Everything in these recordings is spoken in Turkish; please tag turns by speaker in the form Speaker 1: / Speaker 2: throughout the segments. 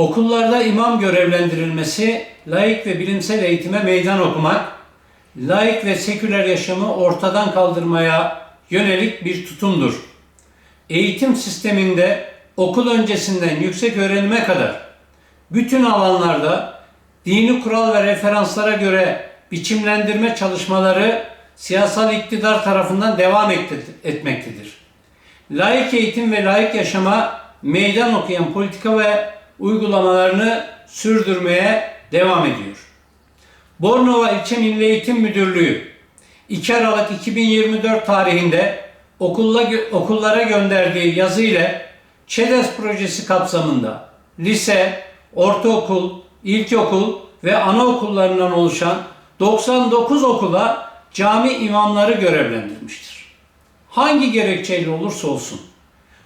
Speaker 1: Okullarda imam görevlendirilmesi, laik ve bilimsel eğitime meydan okumak, laik ve seküler yaşamı ortadan kaldırmaya yönelik bir tutumdur. Eğitim sisteminde okul öncesinden yüksek öğrenime kadar bütün alanlarda dini kural ve referanslara göre biçimlendirme çalışmaları siyasal iktidar tarafından devam etmektedir. Laik eğitim ve laik yaşama meydan okuyan politika ve uygulamalarını sürdürmeye devam ediyor. Bornova İlçe Milli Eğitim Müdürlüğü 2 Aralık 2024 tarihinde okulla, okullara gönderdiği yazı ile ÇEDES projesi kapsamında lise, ortaokul, ilkokul ve anaokullarından oluşan 99 okula cami imamları görevlendirmiştir. Hangi gerekçeyle olursa olsun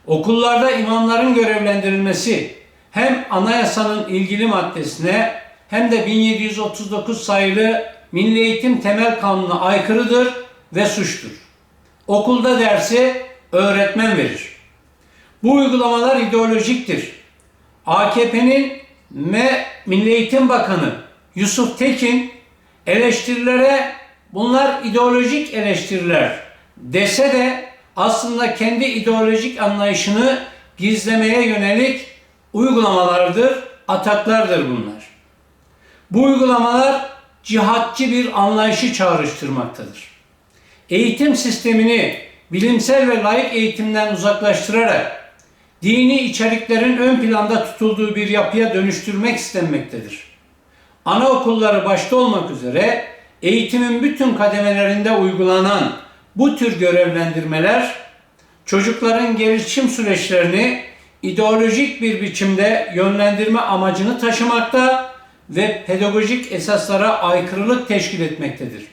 Speaker 1: okullarda imamların görevlendirilmesi hem anayasanın ilgili maddesine hem de 1739 sayılı Milli Eğitim Temel Kanunu'na aykırıdır ve suçtur. Okulda dersi öğretmen verir. Bu uygulamalar ideolojiktir. AKP'nin M Milli Eğitim Bakanı Yusuf Tekin eleştirilere bunlar ideolojik eleştiriler dese de aslında kendi ideolojik anlayışını gizlemeye yönelik uygulamalardır, ataklardır bunlar. Bu uygulamalar cihatçı bir anlayışı çağrıştırmaktadır. Eğitim sistemini bilimsel ve layık eğitimden uzaklaştırarak dini içeriklerin ön planda tutulduğu bir yapıya dönüştürmek istenmektedir. Anaokulları başta olmak üzere eğitimin bütün kademelerinde uygulanan bu tür görevlendirmeler çocukların gelişim süreçlerini ideolojik bir biçimde yönlendirme amacını taşımakta ve pedagojik esaslara aykırılık teşkil etmektedir.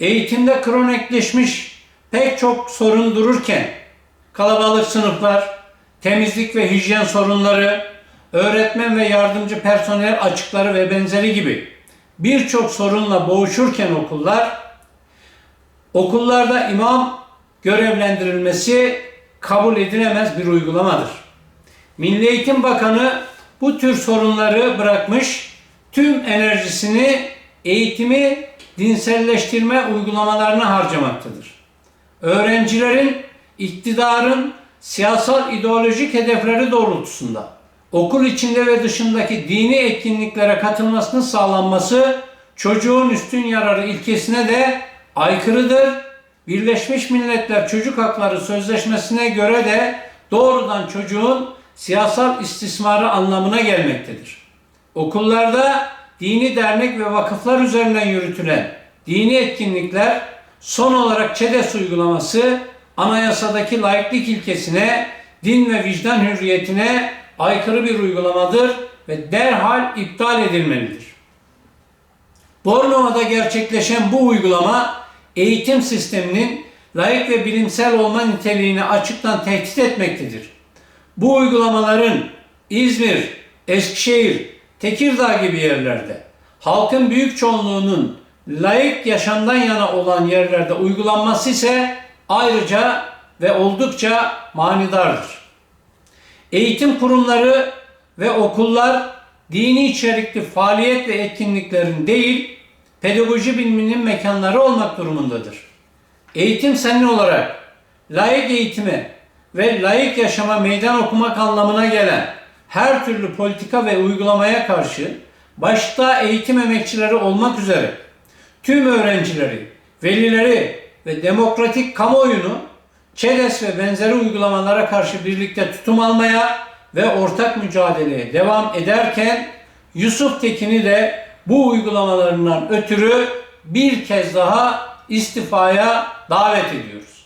Speaker 1: Eğitimde kronikleşmiş pek çok sorun dururken kalabalık sınıflar, temizlik ve hijyen sorunları, öğretmen ve yardımcı personel açıkları ve benzeri gibi birçok sorunla boğuşurken okullar, okullarda imam görevlendirilmesi kabul edilemez bir uygulamadır. Milli Eğitim Bakanı bu tür sorunları bırakmış, tüm enerjisini eğitimi dinselleştirme uygulamalarına harcamaktadır. Öğrencilerin iktidarın siyasal ideolojik hedefleri doğrultusunda okul içinde ve dışındaki dini etkinliklere katılmasının sağlanması çocuğun üstün yararı ilkesine de aykırıdır. Birleşmiş Milletler Çocuk Hakları Sözleşmesi'ne göre de doğrudan çocuğun siyasal istismarı anlamına gelmektedir. Okullarda dini dernek ve vakıflar üzerinden yürütülen dini etkinlikler son olarak ÇEDES uygulaması anayasadaki laiklik ilkesine, din ve vicdan hürriyetine aykırı bir uygulamadır ve derhal iptal edilmelidir. Bornova'da gerçekleşen bu uygulama eğitim sisteminin layık ve bilimsel olma niteliğini açıktan tehdit etmektedir. Bu uygulamaların İzmir, Eskişehir, Tekirdağ gibi yerlerde halkın büyük çoğunluğunun layık yaşamdan yana olan yerlerde uygulanması ise ayrıca ve oldukça manidardır. Eğitim kurumları ve okullar dini içerikli faaliyet ve etkinliklerin değil, pedagoji biliminin mekanları olmak durumundadır. Eğitim senin olarak layık eğitime ve layık yaşama meydan okumak anlamına gelen her türlü politika ve uygulamaya karşı başta eğitim emekçileri olmak üzere tüm öğrencileri, velileri ve demokratik kamuoyunu ÇEDES ve benzeri uygulamalara karşı birlikte tutum almaya ve ortak mücadeleye devam ederken Yusuf Tekin'i de bu uygulamalarından ötürü bir kez daha istifaya davet ediyoruz.